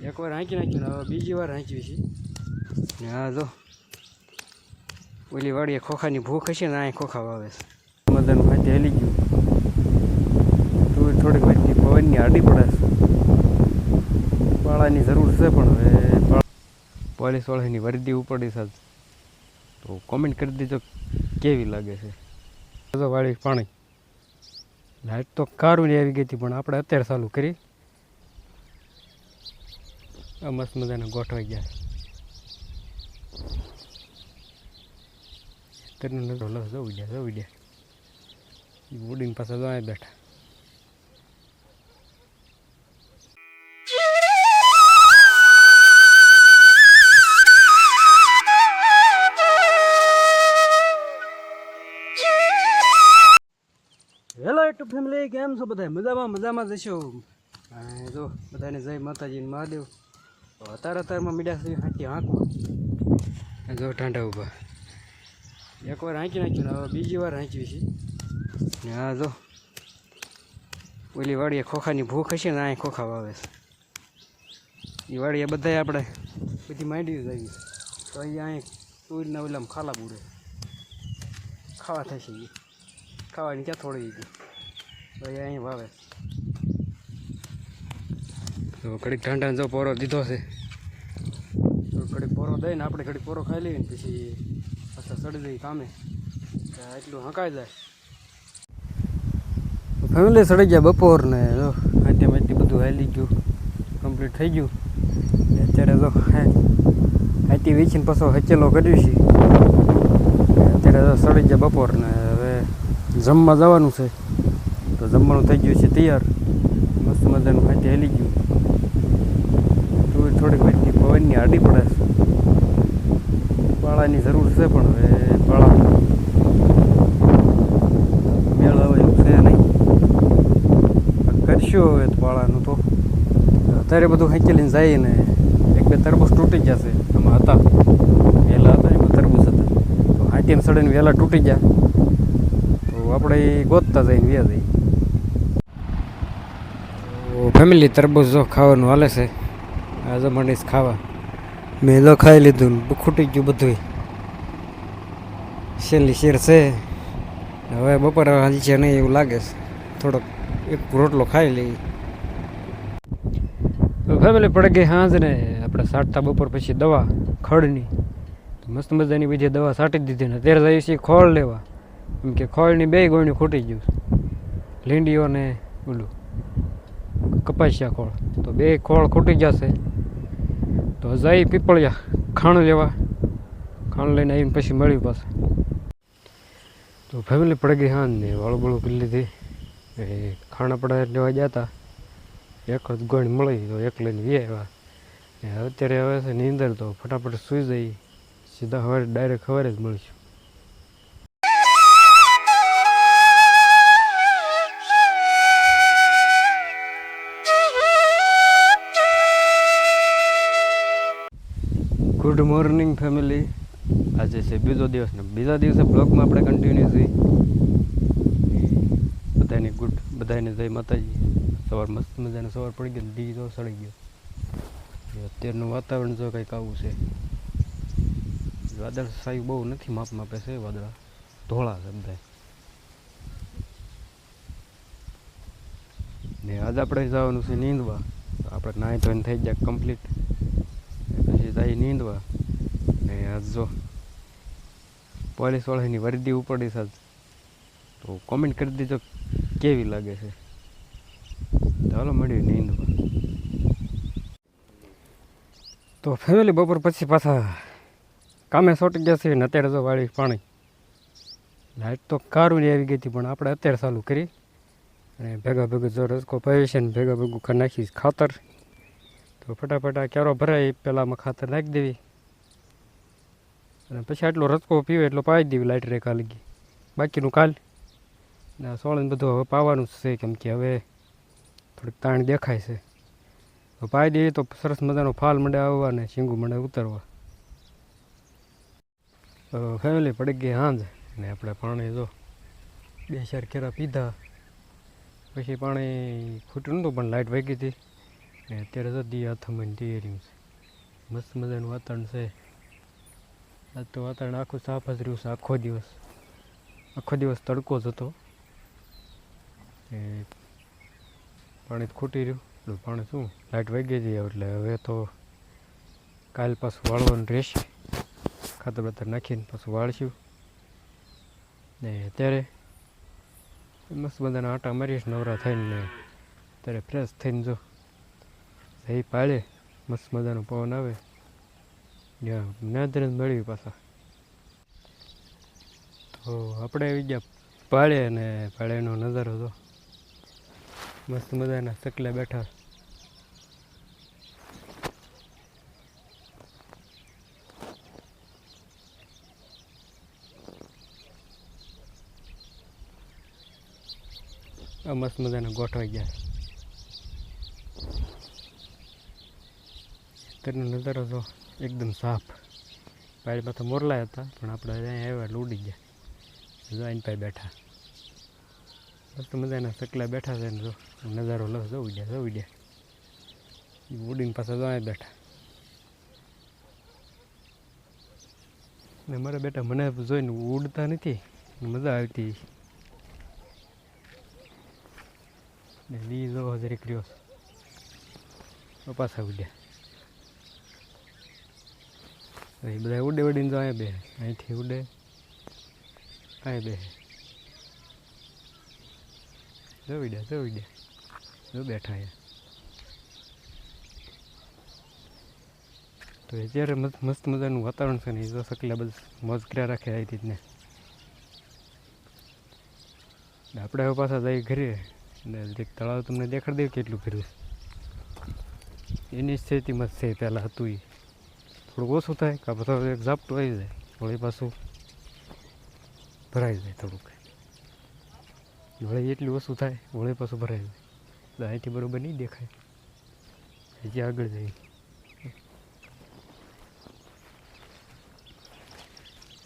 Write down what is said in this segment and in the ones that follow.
એકવાર હાંકી નાખ્યું હવે બીજી વાર હાંચ્યું છે. આ જો, ઓલી વાડીએ ખોખાની ભૂખ હશે ને આ ખોખા વાવે છે. મદન ખાતે હલી ગયું. તું થોડીક વચ્ચે પવનની હાડી પડે છે. પાળાની જરૂર છે પણ હવે પોલીસ વાળાની વર્દી ઉપડી સાહેબ તો કોમેન્ટ કરી દીધો કેવી લાગે છે. વાળી પાણી. લાઈટ તો કારું આવી ગઈ હતી, પણ આપણે અત્યારે ચાલુ કરી. મસ્ત મજાના ગોઠવાઈ ગયા. તને નજરો લો જવું ગયા જવું ગયા ઉડીને પાછા જો બેઠા. હેલો યુટ્યુબ ફેમિલી કેમ છો બધા મજામાં મજામાં જશો જો બધાને જય માતાજી મહાદેવ. તો અત્યારે અત્યારમાં મીડા સુધી હાંકી હાંકવા. અને જો ઠંડા ઊભા એકવાર હાંકી નાખ્યું ને હવે બીજી વાર હાંચ્યું છે. ને હા જો. ઓલી વાડીએ ખોખાની ભૂખ હશે ને આ ખોખા વાવે છે. એ વાડીએ બધાય આપણે બધી માંડી જ આવી તો અહીંયા અહીં તુરના ઓલામાં ખાલા પૂરે ખાવા થશે એ ખાવાની ક્યાં થોડી તો અહીંયા અહીં વાવે તો ઘડીક ઠંડા જો પોરો દીધો છે. તો ઘડીક પોરો દઈને આપણે ઘડીક પોરો ખાઈ લઈએ ને પછી પાછા ચડી જઈએ કામે. એટલું હંકાઈ જાય. ફેમિલી ચડી ગયા બપોર ને, જો, આટે માટી બધું હાલી ગયું. કમ્પ્લીટ થઈ ગયું. અત્યારે તો હાથી વેચીને પાછો હચેલો કર્યું છે. અત્યારે તો સડી ગયા બપોર ને, હવે જમવા જવાનું છે. તો જમવાનું થઈ ગયું છે તૈયાર. મસ્ત મજાનું હાથી હેલી ગયું. થોડીક વચ્ચે પવનની આડી પડે છે. પાળાની જરૂર છે પણ હવે પાળા મેળ આવે એવું છે નહીં. કરશું હવે પાળાનું તો. અત્યારે બધું ખેંચીને જાય ને એક બે તરબૂચ તૂટી જશે આમાં હતા. વહેલા હતા એમાં તરબૂચ હતા. તો હાટીને સડીને વહેલા તૂટી ગયા. તો આપણે ગોતતા જઈને વ્યા જઈએ. ફેમિલી તરબૂચ જો ખાવાનું હાલે છે. આજે માંડીશ ખાવા. મેં તો ખાઈ લીધું ખૂટી ગયું બધું છેલ્લી શેર છે? હવે બપોર હાલ છે નહીં એવું લાગે છે. થોડોક એક રોટલો ખાઈ લઈએ. તો ફેમિલી પડે ગઈ હાંજ ને આપણે સાટતા બપોર પછી દવા ખડની મસ્ત મજાની બીજી દવા સાટી દીધી ને અત્યારે જઈએ છીએ ખોળ લેવા. એમ કે ખોળની બે ગોળણી ખૂટી ગયું લીંડીઓ ને ઓલું કપાસિયા ખોળ. તો બે ખોળ ખૂટી જશે. તો જઈ પીપળિયા ખાણ લેવા. ખાણ લઈને આવીને પછી મળ્યું પાછું. તો ફેમિલી પડી ગઈ હા ને વાળું બળું કરી લીધી. એ ખાણા પડા લેવા ગયા હતા એક જ ગોળ મળી તો એક લઈને વી આવ્યા. અત્યારે હવે છે નીંદર તો ફટાફટ સૂઈ જઈ. સીધા હવે ડાયરેક્ટ સવારે જ મળીશું. ગુડ મોર્નિંગ ફેમિલી આજે છે બીજો દિવસ ને બીજા દિવસે બ્લોગમાં આપણે કન્ટિન્યુ બધાને ગુડ બધાને જય માતાજી. સવાર મસ્ત મજાને સવાર પડી ગયો દી તો સડી ગયો. અત્યારનું વાતાવરણ જો કંઈક આવું છે. વાદળ સાયું બહુ નથી, માપ માપે છે વાદળા. ધોળા છે બધા ને આજ આપણે જવાનું છે નીંદવા. આપણે નાય ધોઈને થઈ જાય કમ્પ્લીટ પછી જાય નીંદવા. ને આજ પોલીસ વાળાની વર્દી ઉપડી સાહેબ તો કોમેન્ટ કરી દીધો કેવી લાગે છે. ચાલો મળ્યું નીંદવા. તો ફેમિલી બપોર પછી પાછા કામે સોટી ગયા છે ને અત્યારે જો વાળી પાણી. લાઈટ તો કારું આવી ગઈ હતી પણ આપણે અત્યારે ચાલુ કરી. અને ભેગા ભેગું જો રસકો પાવી છે ને ભેગા ભેગું નાખીશ ખાતર. તો ફટાફટ આ ક્યારો ભરાય પહેલાંમાં ખાતર નાખી દેવી. અને પછી આટલો રસકો પીવે એટલો પાવી દેવી લાઇટ રે કાલે બાકીનું કાલ. ને સોળને બધું હવે પાવાનું છે કેમ કે હવે થોડીક તાણ દેખાય છે. તો પાઈ દઈએ તો સરસ મજાનો ફાલ મંડે આવવા ને શીંગું મંડે ઉતરવા. તો ફેમિલી પડી ગઈ હાંજ. ને આપણે પાણી જો બે ચાર કેરા પીધા. પછી પાણી ખૂટ્યું નહોતું પણ લાઇટ વહી ગઈ હતી. ને અત્યારે તો દી હાથમાં રહ્યું છે. મસ્ત મજાનું વાતાવરણ છે. આજ તો વાતાવરણ આખું સાફ જ રહ્યું છે, આખો દિવસ. આખો દિવસ તડકો જ હતો. એ પાણી ખૂટી રહ્યું. પાણી શું? લાઇટ વાગી ગઈ એટલે હવે તો કાલ પાછું વાળવાનું રહેશે. ખાતર બાતર નાખીને પાછું વાળશું. ને અત્યારે મસ્ત બધાના આટા મારીશ નવરા થઈને અત્યારે ફ્રેશ થઈને જો. જઈ પાડે. મસ્ત મજાનો પવન આવે. ત્યાં નાદર મળ્યું પાછા. તો આપણે આવી ગયા પાળે અને પાળેનો નજારો હતો મસ્ત મજાના સકલા બેઠા. મસ્ત મજાના ગોઠવાઈ ગયા. તેનો નજારો તો એકદમ સાફ. પાણીમાં પાછા મોરલા હતા, પણ આપણે અહીંયા આવ્યા એટલે ઉડી ગયા. જો આઈન પાસે બેઠા. મસ્ત મજાના સકલા બેઠા છે ને જો. નજારો લો જો ઉડ્યા જો ઉડ્યા ઈ ઉડીને પાછા જો બેઠા. ને મારા બેટા મને જોઈને ઉડતા નથી, મજા આવતી. ને દી જો હજરી કર્યો પાછા ઉડ્યા. એ બધા ઉડે ઉડીને તો અહીંયા બે અહીંથી ઉડે, અહીં બે જો ઉડ્યા, જો દે જો બેઠા અહીંયા. તો અત્યારે મસ્ત મસ્ત મજાનું વાતાવરણ છે ને એ જો સકલા બધું મોજ કર્યા રાખે આવી રીતને આપણે હવે પાછા જઈ ઘરે. ને તળાવ તમને દેખાડી દે કેટલું કર્યું એની સ્થિતિમાં છે પહેલાં હતું એ થોડુંક ઓછું થાય કે બધા એક ઝાપટું આવી જાય વળી પાછું ભરાઈ જાય થોડુંક વળી એટલું ઓછું થાય વળી પાછું ભરાઈ જાય એટલે અહીંથી બરાબર નહીં દેખાય હજી આગળ જાય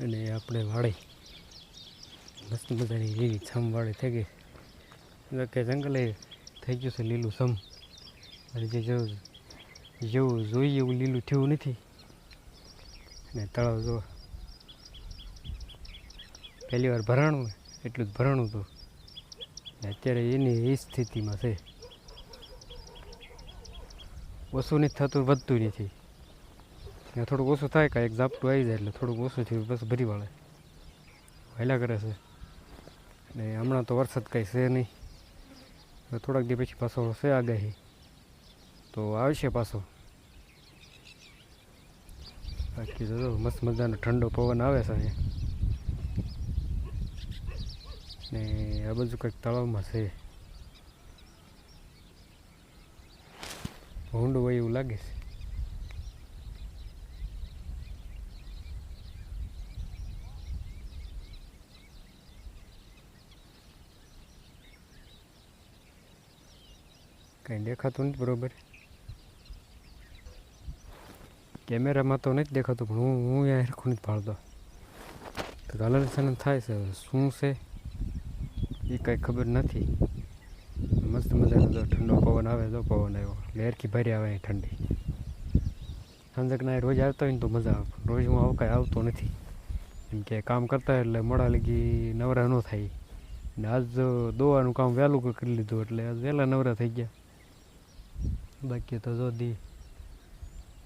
અને આપણે વાળી મસ્ત મજાની એવી છમવાળી થઈ ગઈ એટલે કે જંગલે થઈ ગયું છે લીલું સમ અને જે જેવું જોઈએ એવું લીલું થયું નથી ને તળાવ જો. પહેલી વાર ભરાણું, એટલું જ ભરાણું હતું. ને અત્યારે એની એ સ્થિતિમાં છે. ઓછું નથી થતું, વધતું નથી. ને થોડુંક ઓછું થાય કાંઈ, એક ઝાપટું આવી જાય એટલે થોડુંક ઓછું થયું, બસ ભરી વાળે. વહેલા કરે છે. ને હમણાં તો વરસાદ કાંઈ છે નહીં. થોડાક દી પછી પાછો છે આગાહી. તો આવશે પાછો. બાકી જો, મસ્ત મજાનો ઠંડો પવન આવે છે અહીંયા. ને આ બાજુ કંઈક તળાવમાં છે. ભૂંડ હોય એવું લાગે છે. કંઈ દેખાતું નથી બરોબર. કેમેરામાં તો નથી દેખાતું, પણ હું હું યાર હરખું નથી પાડતો તો થાય છે શું છે? એ કાંઈ ખબર નથી. મસ્ત મજાનો તો ઠંડો પવન આવે તો પવન આવ્યો. લેરકી ભરી આવે ઠંડી. સંજકના રોજ આવતો હોય ને તો મજા આવે રોજ હું આવું કાંઈ આવતો નથી. કેમ કે કામ કરતા એટલે મોડા લગી નવરા ન થાય. ને આજ દોવાનું કામ વહેલું કરી લીધું, એટલે આજ વહેલા નવરા થઈ ગયા. બાકી તો જો દી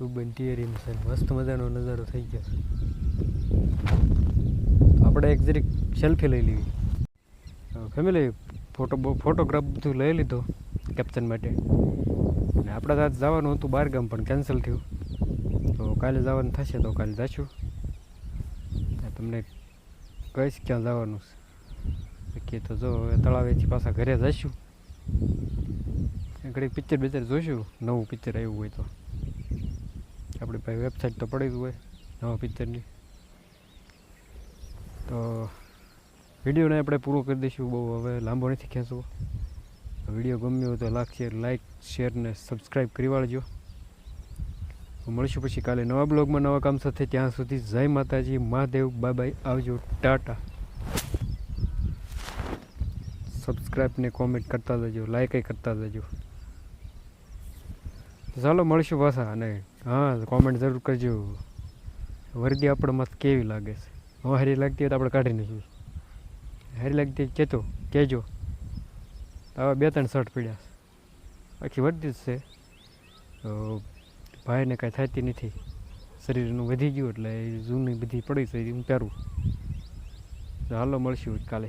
ડૂબન ટીયરીમ છે. મસ્ત મજાનો નજારો થઈ ગયો આપણે એક જરીક સેલ્ફી લઈ લેવી ફેમિલી ફોટો ફોટોગ્રાફ બધું લઈ લીધો કેપ્ચન માટે. અને આપણે ત્યાં જવાનું હતું બહાર ગામ, પણ કેન્સલ થયું. તો કાલે જવાનું થશે તો કાલે જઈશું ને તમને કહીશ ક્યાં જવાનું છે. કે તો જો તળાવેથી પાછા ઘરે જઈશું. ઘડી પિક્ચર બિક્ચર જોઈશું. નવું પિક્ચર આવ્યું હોય તો. આપણી પાસે વેબસાઇટ તો પડી હોય, નવા પિક્ચરની તો વિડીયોને આપણે પૂરો કરી દઈશું, બહુ હવે લાંબો નથી ખેંચવો. વીડિયો ગમ્યો તો લાખ શેર લાઇક શેર ને સબસ્ક્રાઈબ કરી વાળજો. મળીશું પછી કાલે નવા બ્લોગમાં નવા કામ સાથે. ત્યાં સુધી જય માતાજી, મહાદેવ બાય આવજો, ટાટા. સબસ્ક્રાઈબ ને કોમેન્ટ કરતા જજો લાઇક કરતા જજો. ચાલો મળીશું પાછા અને હા કોમેન્ટ જરૂર કરજો. વર્દી આપણે મસ્ત કેવી લાગે છે. હવે હારી લાગતી હોય તો આપણે કાઢી નાખીએ. હારી લાગતી કહેતો કહેજો આવા બે ત્રણ શર્ટ પીડ્યા છે. આખી વર્દી જ છે. તો ભાઈને કાંઈ થતી નથી. શરીરનું વધી ગયું એટલે જૂની બધી પડી છે હું પહેરું. હાલો મળશું કાલે.